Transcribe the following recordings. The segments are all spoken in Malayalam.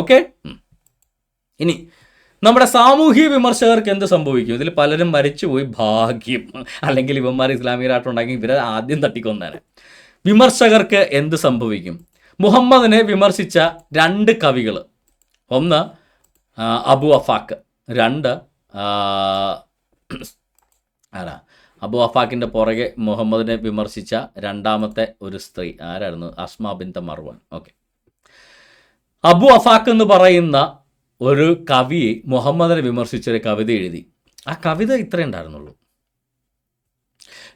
ഓക്കെ? ഇനി നമ്മുടെ സാമൂഹ്യ വിമർശകർക്ക് എന്ത് സംഭവിക്കും? ഇതിൽ പലരും മരിച്ചുപോയി ഭാഗ്യം. അല്ലെങ്കിൽ ഇവന്മാർ ഇസ്ലാമികരായിട്ടുണ്ടെങ്കിൽ ഇവരെ ആദ്യം തട്ടിക്കൊന്നാണ് വിമർശകർക്ക് എന്ത് സംഭവിക്കും? മുഹമ്മദിനെ വിമർശിച്ച രണ്ട് കവികൾ. ഒന്ന് അബു അഫാക്ക്. രണ്ട് ആരാ? അബു അഫാക്കിന്റെ പുറകെ മുഹമ്മദിനെ വിമർശിച്ച രണ്ടാമത്തെ ഒരു സ്ത്രീ. ആരായിരുന്നു? Asma bint Marwan okay. Abu Afak എന്ന് പറയുന്ന ഒരു കവി മുഹമ്മദിനെ വിമർശിച്ചൊരു കവിത എഴുതി. ആ കവിത ഇത്രേ ഉണ്ടായിരുന്നുള്ളൂ.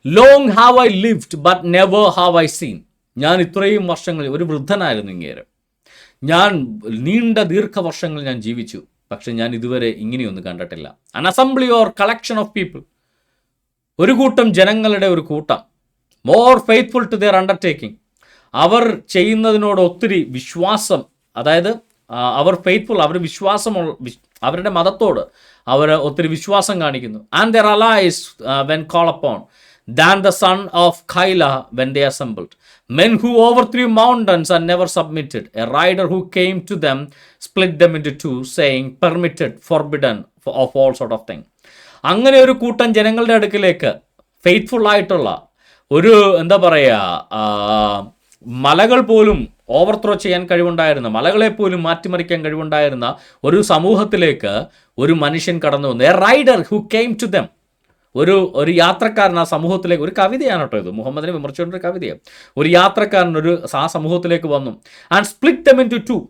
Long have I lived but never have I seen ഞാൻ ഇത്രയും വർഷങ്ങൾ ഒരു വൃദ്ധനായിരുന്നു ഇങ്ങേര്. ഞാൻ നീണ്ട ദീർഘവർഷങ്ങൾ ഞാൻ ജീവിച്ചു പക്ഷെ ഞാൻ ഇതുവരെ ഇങ്ങനെയൊന്നും കണ്ടിട്ടില്ല. An assembly or collection of people ഒരു കൂട്ടം ജനങ്ങളുടെ ഒരു കൂട്ടം. More faithful to their undertaking അവർ ചെയ്യുന്നതിനോട് ഒത്തിരി വിശ്വാസം അതായത് അവർ ഫെയ്ത്ത്ഫുൾ അവർ വിശ്വാസമുള്ള അവരുടെ മതത്തോട് അവർ ഒത്തിരി വിശ്വാസം കാണിക്കുന്നു. And their allies when called upon than the son of Qayla when the assembled men who over three mountains are never submitted a rider who came to them split them in two two saying permitted forbidden of all sort of thing അങ്ങനെ ഒരു കൂട്ടം ജനങ്ങളുടെ അടുക്കിലേക്ക് ഫെയ്ത്ത്ഫുൾ ആയിട്ടുള്ള ഒരു എന്താ പറയുക മലകൾ പോലും ഓവർത്രോ ചെയ്യാൻ കഴിവുണ്ടായിരുന്ന മലകളെ പോലും മാറ്റിമറിക്കാൻ കഴിവുണ്ടായിരുന്ന ഒരു സമൂഹത്തിലേക്ക് ഒരു മനുഷ്യൻ കടന്നു വന്നു. A rider who came to them ഒരു ഒരു യാത്രക്കാരൻ ആ സമൂഹത്തിലേക്ക് ഒരു കവിതയാണ് കേട്ടോ ഇത്. മുഹമ്മദിനെ വിമർശിച്ചുകൊണ്ട് ഒരു കവിതയാണ്. ഒരു യാത്രക്കാരൻ ഒരു ആ സമൂഹത്തിലേക്ക് വന്നു. And split them into two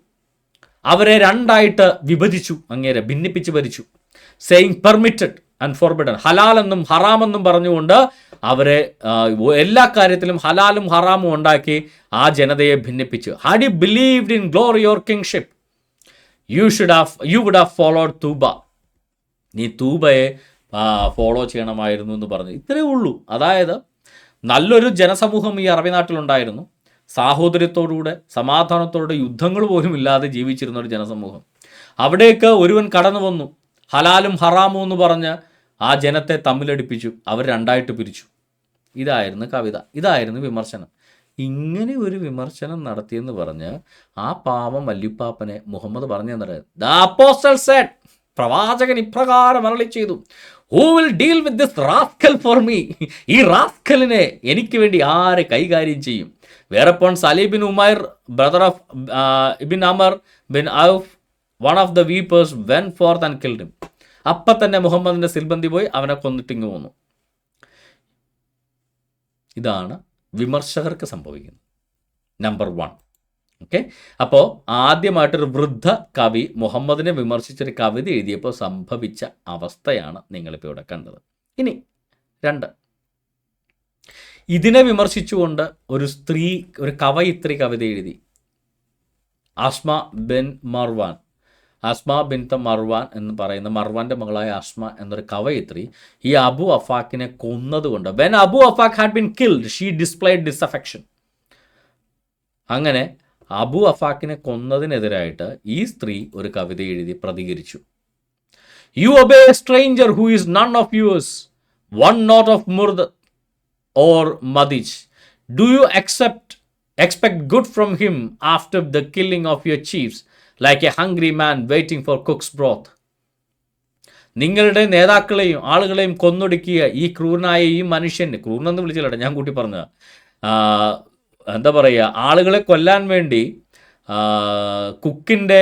അവരെ രണ്ടായിട്ട് വിഭജിച്ചു അങ്ങേരെ ഭിന്നിപ്പിച്ച് ഭരിച്ചു. സെയിങ് പെർമിറ്റഡ് ആൻഡ് ഫോർബിഡൻ ഹലാലെന്നും ഹറാമെന്നും പറഞ്ഞുകൊണ്ട് അവരെ എല്ലാ കാര്യത്തിലും ഹലാലും ഹറാമും ഉണ്ടാക്കി ആ ജനതയെ ഭിന്നിപ്പിച്ചു. Had you believed in glory your kingship you should have you would have followed Tubba നീ തൂബയെ ഫോളോ ചെയ്യണമായിരുന്നു എന്ന് പറഞ്ഞു. ഇത്രയേ ഉള്ളൂ. അതായത് നല്ലൊരു ജനസമൂഹം ഈ അറബി നാട്ടിലുണ്ടായിരുന്നു. സാഹോദര്യത്തോടുകൂടെ സമാധാനത്തോടെ യുദ്ധങ്ങൾ പോലും ഇല്ലാതെ ജീവിച്ചിരുന്ന ഒരു ജനസമൂഹം. അവിടേക്ക് ഒരുവൻ കടന്നു വന്നു. ഹലാലും ഹറാമും എന്ന് പറഞ്ഞ് ആ ജനത്തെ തമ്മിലടിപ്പിച്ചു അവർ രണ്ടായിട്ട് പിരിച്ചു. ഇതായിരുന്നു കവിത ഇതായിരുന്നു വിമർശനം. ഇങ്ങനെ ഒരു വിമർശനം നടത്തിയെന്ന് പറഞ്ഞ് ആ പാവം വല്യുപ്പാപ്പനെ മുഹമ്മദ് പറഞ്ഞു തന്നെ പ്രവാചകൻ ഇപ്രകാരം അരളി ചെയ്തു. Who will deal with this rascal for me ഈ റാസ്കലിനെ എനിക്ക് വേണ്ടി ആരെ കൈകാര്യം ചെയ്യും? വേറെപ്പോൾ Salim bin Umair brother of Ibn Amr bin Awf one of the weepers went forth and killed അപ്പം തന്നെ മുഹമ്മദിന്റെ സിൽബന്തി പോയി അവനെ കൊന്നിട്ടിങ്ങ് പോന്നു. ഇതാണ് വിമർശകർക്ക് സംഭവിക്കുന്നത്. നമ്പർ വൺ ഓക്കെ അപ്പോൾ ആദ്യമായിട്ടൊരു വൃദ്ധ കവി മുഹമ്മദിനെ വിമർശിച്ചൊരു കവിത എഴുതിയപ്പോൾ സംഭവിച്ച അവസ്ഥയാണ് നിങ്ങളിപ്പോൾ ഇവിടെ കണ്ടത്. ഇനി രണ്ട്. ഇതിനെ വിമർശിച്ചുകൊണ്ട് ഒരു സ്ത്രീ ഒരു കവയിത്രി കവിത എഴുതി. Asma bin Marwan. Asma bint Marwan എന്ന് പറയുന്ന മർവാന്റെ മകളായ അസ്മ എന്നൊരു കവയിത്രി ഈ അബു അഫാക്കിനെ കൊന്നതുകൊണ്ട് when Abu Afak had been killed she displayed disaffection അങ്ങനെ അബു അഫാക്കിനെ കൊന്നതിനെതിരായിട്ട് ഈ സ്ത്രീ ഒരു കവിത എഴുതി പ്രതികരിച്ചു. You obey stranger who is none of yours one not of Murad or Madhhij do you accept expect good from him after the killing of your chiefs like a hungry man waiting for cook's broth നിങ്ങളുടെ നേതാക്കളെയും ആളുകളെയും കൊന്നൊടുക്കിയ ഈ ക്രൂരനായ ഈ മനുഷ്യൻ ക്രൂരനെന്ന് വിളിച്ചില്ല ഞാൻ കൂട്ടി പറഞ്ഞത്. എന്താ പറയുക ആളുകളെ കൊല്ലാൻ വേണ്ടി കുക്കിന്റെ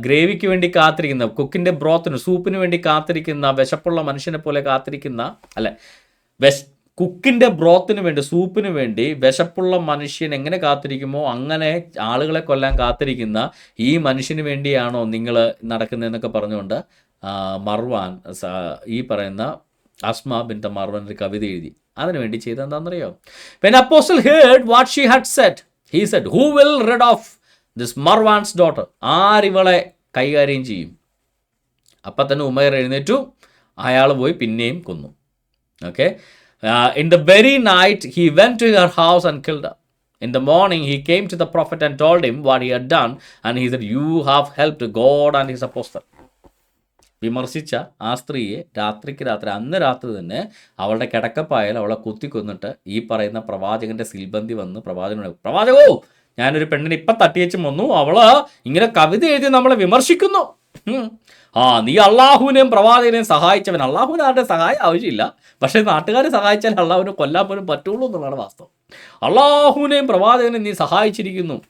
ഗ്രേവിക്ക് വേണ്ടി കാത്തിരിക്കുന്ന കുക്കിന്റെ ബ്രോത്തിന് സൂപ്പിന് വേണ്ടി കാത്തിരിക്കുന്ന വിശപ്പുള്ള മനുഷ്യനെ പോലെ കാത്തിരിക്കുന്ന അല്ലെ വിശ കുക്കിന്റെ ബ്രോത്തിന് വേണ്ടി സൂപ്പിന് വേണ്ടി വിശപ്പുള്ള മനുഷ്യൻ എങ്ങനെ കാത്തിരിക്കുമോ അങ്ങനെ ആളുകളെ കൊല്ലാൻ കാത്തിരിക്കുന്ന ഈ മനുഷ്യന് വേണ്ടിയാണോ നിങ്ങൾ നടക്കുന്നതെന്നൊക്കെ പറഞ്ഞുകൊണ്ട് മർവാൻ ഈ പറയുന്ന അസ്മ ബിന്റെ മർവാൻ ഒരു കവിത എഴുതി. അതിന് വേണ്ടി ചെയ്തത് എന്താണെന്നറിയോ? When apostle heard what she had said he said who will rid of this Marwan's daughter ആരിവളെ കൈകാര്യം ചെയ്യും? അപ്പം തന്നെ ഉമേർ എഴുന്നേറ്റു അയാൾ പോയി പിന്നെയും കൊന്നു. Okay in the very night he went to her house and killed in the morning he came to the prophet and told him what he had done and he thou have helped God and his apostle വിമർശിച്ച ആ സ്ത്രീയെ രാത്രിക്ക് രാത്രി അന്ന് രാത്രി തന്നെ അവളുടെ കിടക്കപ്പായാൽ അവളെ കുത്തിക്കൊന്നിട്ട് ഈ പറയുന്ന പ്രവാചകന്റെ സിൽബന്തി വന്ന് പ്രവാചകനോട് പ്രവാചകോ ഞാനൊരു പെണ്ണിനെ ഇപ്പം തട്ടിയച്ചും വന്നു. അവൾ ഇങ്ങനെ കവിത എഴുതി നമ്മളെ വിമർശിക്കുന്നു. ആ നീ അള്ളാഹുവിനെയും പ്രവാചകനെയും സഹായിച്ചവൻ. അള്ളാഹുവിന് ആരുടെ സഹായം? ആവശ്യമില്ല. പക്ഷേ നാട്ടുകാരെ സഹായിച്ചാൽ അള്ളാഹുവിനെ കൊല്ലാൻ പോലും പറ്റുള്ളൂ എന്നുള്ളതാണ് വാസ്തവം. അള്ളാഹുവിനെയും പ്രവാചകനെയും നീ സഹായിച്ചിരിക്കുന്നു.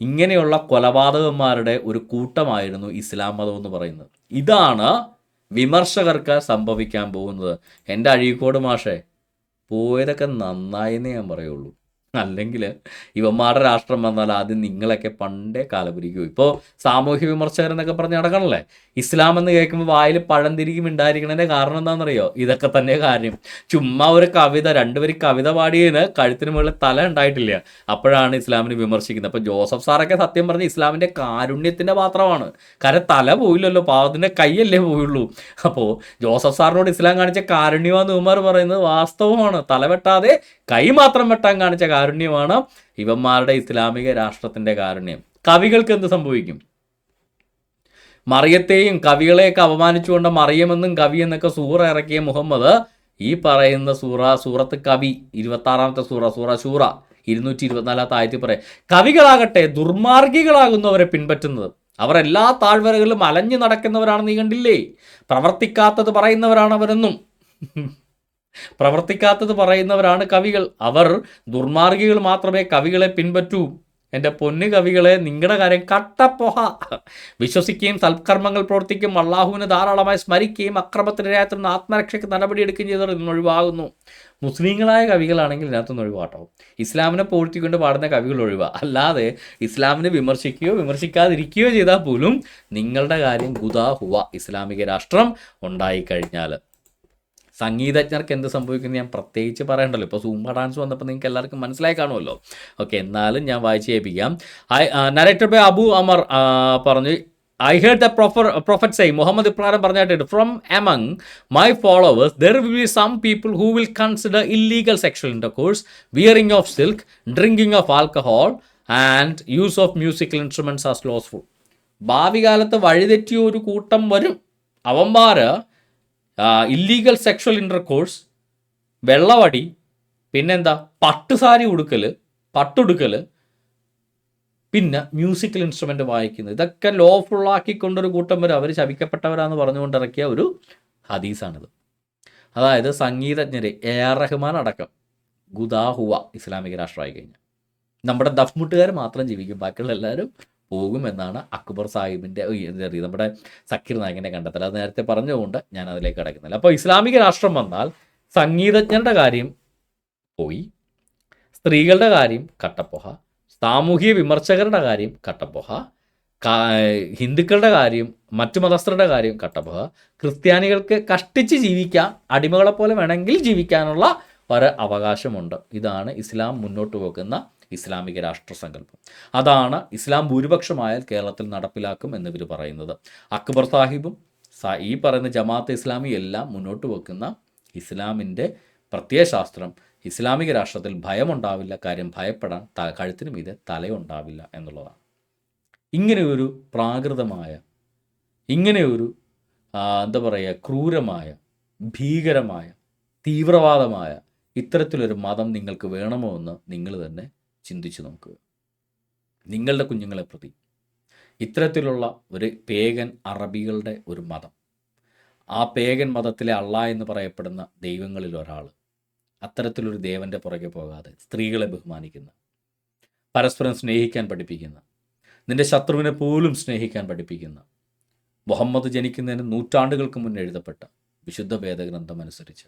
ഇങ്ങനെയുള്ള കൊലപാതകന്മാരുടെ ഒരു കൂട്ടമായിരുന്നു ഇസ്ലാം മതം എന്ന് പറയുന്നത്. ഇതാണ് വിമർശകർക്ക് സംഭവിക്കാൻ പോകുന്നത്. എന്റെ അഴീക്കോട് മാഷേ പോയതൊക്കെ നന്നായെന്നേ ഞാൻ പറയുള്ളൂ. അല്ലെങ്കിൽ ഇവന്മാരുടെ രാഷ്ട്രം വന്നാൽ ആദ്യം നിങ്ങളൊക്കെ പണ്ടേ കാലപുരിക്കും. ഇപ്പോൾ സാമൂഹ്യ വിമർശകർ എന്നൊക്കെ പറഞ്ഞ് നടക്കണല്ലേ? ഇസ്ലാം എന്ന് കേൾക്കുമ്പോൾ വായിൽ പഴം തിരികും ഉണ്ടായിരിക്കണതിന്റെ കാരണം എന്താണെന്നറിയോ? ഇതൊക്കെ തന്നെ കാര്യം. ചുമ്മാ ഒരു കവിത രണ്ടുപേര് കവിത പാടിയതിന് കഴുത്തിന് മുകളിൽ തല ഉണ്ടായിട്ടില്ല. അപ്പോഴാണ് ഇസ്ലാമിനെ വിമർശിക്കുന്നത്. അപ്പോൾ ജോസഫ് സാറൊക്കെ സത്യം പറഞ്ഞ് ഇസ്ലാമിന്റെ കാരുണ്യത്തിന്റെ പാത്രമാണ്. കാരണം തല പോയില്ലല്ലോ പാവത്തിന്റെ കൈയല്ലേ പോയുള്ളൂ. അപ്പോൾ ജോസഫ് സാറിനോട് ഇസ്ലാം കാണിച്ച കാരുണ്യമാന്ന് ഉമർ പറയുന്നത് വാസ്തവമാണ്. തല വെട്ടാതെ കൈ മാത്രം വെട്ടാൻ കാണിച്ച കാരുണ്യമാണ്. ഇവന്മാരുടെ ഇസ്ലാമിക രാഷ്ട്രത്തിന്റെ കാരുണ്യം. കവികൾക്ക് എന്ത് സംഭവിക്കും? മറിയത്തെയും കവികളെയൊക്കെ അപമാനിച്ചുകൊണ്ട് മറിയമെന്നും കവി എന്നൊക്കെ സൂറ ഇറക്കിയ മുഹമ്മദ് ഈ പറയുന്ന സൂറ സൂറത്ത് കവി ഇരുപത്താറാമത്തെ സൂറ സൂറ ശൂറ ഇരുന്നൂറ്റി ഇരുപത്തിനാലാമത്തെ ആയത്തിൽ പറയാം. കവികളാകട്ടെ ദുർമാർഗികളാകുന്നവരെ പിൻപറ്റുന്നത്. അവർ എല്ലാ താഴ്വരകളിലും അലഞ്ഞു നടക്കുന്നവരാണ് നീ കണ്ടില്ലേ? പ്രവർത്തിക്കാത്തത് പറയുന്നവരാണ് അവരെന്നും. പ്രവർത്തിക്കാത്തത് പറയുന്നവരാണ് കവികൾ. അവർ ദുർമാർഗികൾ മാത്രമേ കവികളെ പിൻപറ്റൂ. എന്റെ പൊന്നു കവികളെ നിങ്ങളുടെ കാര്യം കട്ടപ്പൊഹ. വിശ്വസിക്കുകയും സൽക്കർമ്മങ്ങൾ പ്രവർത്തിക്കും. അള്ളാഹുവിനെ ധാരാളമായി സ്മരിക്കുകയും അക്രമത്തിനിരയാത്തുന്ന ആത്മരക്ഷയ്ക്ക് നടപടിയെടുക്കുകയും ചെയ്തവർ ഇന്ന് ഒഴിവാകുന്നു. മുസ്ലിങ്ങളായ കവികളാണെങ്കിൽ ഇതിനകത്തുനിന്ന് ഒഴിവാട്ടോ. ഇസ്ലാമിനെ പോഴ്ത്തിക്കൊണ്ട് പാടുന്ന കവികൾ ഒഴിവാ. അല്ലാതെ ഇസ്ലാമിനെ വിമർശിക്കുകയോ വിമർശിക്കാതിരിക്കുകയോ ചെയ്താൽ പോലും നിങ്ങളുടെ കാര്യം ഗുദാ ഹുവ. ഇസ്ലാമിക രാഷ്ട്രം ഉണ്ടായിക്കഴിഞ്ഞാൽ സംഗീതജ്ഞർക്ക് എന്ത് സംഭവിക്കുന്നത് ഞാൻ പ്രത്യേകിച്ച് പറയണ്ടല്ലോ. ഇപ്പോൾ സൂംബ ഡാൻസ് വന്നപ്പോൾ നിങ്ങൾക്ക് എല്ലാവർക്കും മനസ്സിലായി കാണുമല്ലോ. ഓക്കെ എന്നാലും ഞാൻ വായിച്ച് കേൾപ്പിക്കാം. നരേറ്റർ ബൈ അബു അമർ പറഞ്ഞു I heard the prophet prophet say Muhammad ഇപ്രാരം പറഞ്ഞായിട്ട് from among my followers there will be some people who will consider illegal sexual intercourse wearing of silk drinking of alcohol and use of musical instruments are lawful ഭാവി കാലത്ത് വഴിതെറ്റിയ ഒരു കൂട്ടം വരും. അവന്മാർ ഇല്ലീഗൽ സെക്ഷൽ ഇന്റർകോഴ്സ് വെള്ളവടി പിന്നെന്താ പട്ടുസാരി ഉടുക്കൽ പട്ടുടുക്കൽ പിന്നെ മ്യൂസിക്കൽ ഇൻസ്ട്രുമെന്റ് വായിക്കുന്നത്. ഇതൊക്കെ ലോഫുള്ളാക്കിക്കൊണ്ടൊരു കൂട്ടം വരെ അവർ ശവിക്കപ്പെട്ടവരാന്ന് പറഞ്ഞുകൊണ്ട് ഇറക്കിയ ഒരു ഹദീസാണിത്. അതായത് സംഗീതജ്ഞരെ എ ആർ റഹ്മാൻ അടക്കം ഗുദാഹുവ ഇസ്ലാമിക രാഷ്ട്രമായി കഴിഞ്ഞാൽ നമ്മുടെ ദഫ്മുട്ടുകാർ മാത്രം ജീവിക്കും ബാക്കിയുള്ള എല്ലാവരും പോകും എന്നാണ് അക്ബർ സാഹിബിന്റെ നമ്മുടെ സക്കീർ നായകന്റെ കണ്ടെത്തൽ. അത് നേരത്തെ പറഞ്ഞുകൊണ്ട് ഞാൻ അതിലേക്ക് കിടക്കുന്നില്ല. അപ്പോൾ ഇസ്ലാമിക രാഷ്ട്രം വന്നാൽ സംഗീതജ്ഞരുടെ കാര്യം പോയി സ്ത്രീകളുടെ കാര്യം കട്ടപ്പൊഹ സാമൂഹിക വിമർശകരുടെ കാര്യം കട്ടപ്പൊഹ ഹിന്ദുക്കളുടെ കാര്യം മറ്റു മതസ്ഥരുടെ കാര്യം കട്ടപ്പൊഹ. ക്രിസ്ത്യാനികൾക്ക് കഷ്ടിച്ച് ജീവിക്കാം അടിമകളെ പോലെ വേണമെങ്കിൽ ജീവിക്കാനുള്ള ഒരു അവകാശമുണ്ട്. ഇതാണ് ഇസ്ലാം മുന്നോട്ട് വെക്കുന്ന ഇസ്ലാമിക രാഷ്ട്രസങ്കല്പം. അതാണ് ഇസ്ലാം ഭൂരിപക്ഷമായാൽ കേരളത്തിൽ നടപ്പിലാക്കും എന്നിവർ പറയുന്നത്. അക്ബർ സാഹിബും ഈ പറയുന്ന ജമാഅത്ത് ഇസ്ലാമി എല്ലാം മുന്നോട്ട് വെക്കുന്ന ഇസ്ലാമിന്റെ പ്രത്യയശാസ്ത്രം ഇസ്ലാമിക രാഷ്ട്രത്തിൽ ഭയമുണ്ടാവില്ല കാര്യം ഭയപ്പെടാൻ ത കഴുത്തിനും ഇത് തലയുണ്ടാവില്ല എന്നുള്ളതാണ്. ഇങ്ങനെയൊരു പ്രാകൃതമായ ഇങ്ങനെയൊരു എന്താ പറയുക ക്രൂരമായ ഭീകരമായ തീവ്രവാദമായ ഇത്തരത്തിലൊരു മതം നിങ്ങൾക്ക് വേണമോ എന്ന് നിങ്ങൾ തന്നെ ചിന്തിച്ചു നോക്കുക നിങ്ങളുടെ കുഞ്ഞുങ്ങളെ പ്രതി. ഇത്തരത്തിലുള്ള ഒരു പേഗൻ അറബികളുടെ ഒരു മതം. ആ പേഗൻ മതത്തിലെ അള്ള എന്ന് പറയപ്പെടുന്ന ദൈവങ്ങളിൽ ഒരാൾ. അത്തരത്തിലൊരു ദേവന്റെ പുറകെ പോകാതെ സ്ത്രീകളെ ബഹുമാനിക്കുന്ന. പരസ്പരം സ്നേഹിക്കാൻ പഠിപ്പിക്കുന്ന. നിന്റെ ശത്രുവിനെ പോലും സ്നേഹിക്കാൻ പഠിപ്പിക്കുന്ന. മുഹമ്മദ് ജനിക്കുന്നതിന് നൂറ്റാണ്ടുകൾക്ക് മുന്നേ എഴുതപ്പെട്ട വിശുദ്ധ വേദഗ്രന്ഥം അനുസരിച്ച്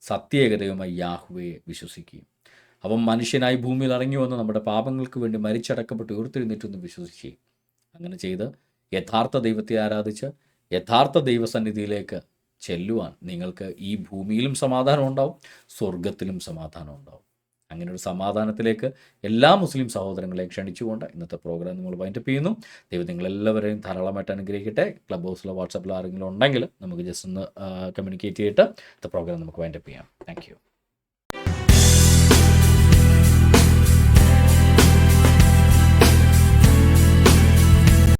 സത്യേകതയുമായി യാഹുവയെ വിശ്വസിക്കുകയും അവൻ മനുഷ്യനായി ഭൂമിയിൽ ഇറങ്ങി വന്ന് നമ്മുടെ പാപങ്ങൾക്ക് വേണ്ടി മരിച്ചടക്കപ്പെട്ട് ഉയർത്തെഴുന്നേറ്റെന്ന് വിശ്വസിക്കുകയും അങ്ങനെ ചെയ്ത് യഥാർത്ഥ ദൈവത്തെ ആരാധിച്ച് യഥാർത്ഥ ദൈവസന്നിധിയിലേക്ക് ചെല്ലുവാൻ നിങ്ങൾക്ക് ഈ ഭൂമിയിലും സമാധാനം ഉണ്ടാവും സ്വർഗത്തിലും സമാധാനം ഉണ്ടാവും. അങ്ങനെ ഒരു സമാധാനത്തിലേക്ക് എല്ലാ മുസ്ലിം സഹോദരങ്ങളെയും ക്ഷണിച്ചുകൊണ്ട് ഇന്നത്തെ പ്രോഗ്രാം നമ്മൾ വൈൻഡപ്പ് ചെയ്യുന്നു. ദൈവം നിങ്ങളെല്ലാവരെയും ധാരാളമായിട്ട് അനുഗ്രഹിക്കട്ടെ. ക്ലബ് ഹൗസിലോ വാട്സപ്പിലോ ആരെങ്കിലും ഉണ്ടെങ്കിൽ നമുക്ക് ജസ്റ്റ് ഒന്ന് കമ്മ്യൂണിക്കേറ്റ് ചെയ്തിട്ട് ഇന്നത്തെ പ്രോഗ്രാം നമുക്ക് വൈൻഡപ്പ് ചെയ്യാം. താങ്ക്